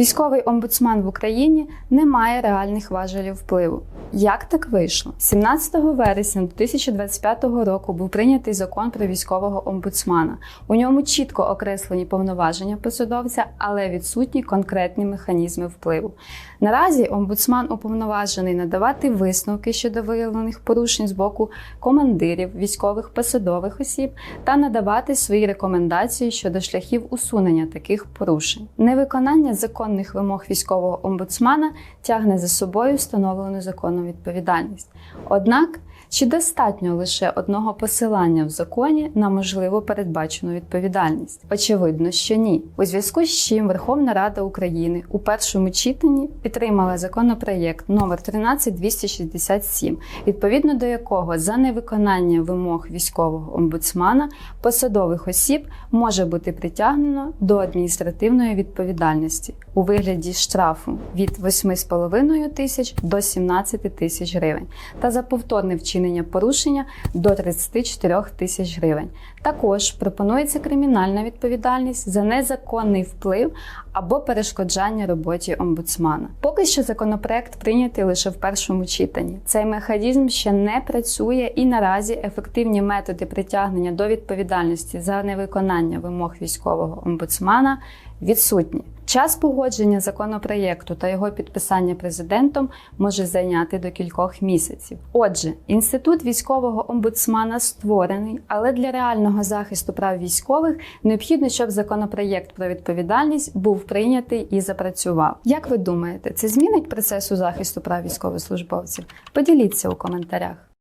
Військовий омбудсман в Україні не має реальних важелів впливу. Як так вийшло? 17 вересня 2025 року був прийнятий закон про військового омбудсмана. У ньому чітко окреслені повноваження посадовця, але відсутні конкретні механізми впливу. Наразі омбудсман уповноважений надавати висновки щодо виявлених порушень з боку командирів, військових посадових осіб та надавати свої рекомендації щодо шляхів усунення таких порушень. Невиконання законних вимог військового омбудсмана тягне за собою встановлену законну відповідальність. Однак чи достатньо лише одного посилання в законі на можливо передбачену відповідальність? Очевидно, що ні. У зв'язку з чим Верховна Рада України у першому читанні підтримала законопроєкт номер 13267, відповідно до якого за невиконання вимог військового омбудсмана посадових осіб може бути притягнено до адміністративної відповідальності у вигляді штрафу від 8,5 тисяч до 17 тисяч гривень та за повторне вчинення порушення до 34 тисяч гривень. Також пропонується кримінальна відповідальність за незаконний вплив або перешкоджання роботі омбудсмана. Поки що законопроект прийнятий лише в першому читанні. Цей механізм ще не працює і наразі ефективні методи притягнення до відповідальності за невиконання вимог військового омбудсмана відсутні. Час погодження законопроєкту та його підписання президентом може зайняти до кількох місяців. Отже, інститут військового омбудсмана створений, але для реального захисту прав військових необхідно, щоб законопроєкт про відповідальність був прийнятий і запрацював. Як ви думаєте, це змінить процесу захисту прав військовослужбовців? Поділіться у коментарях.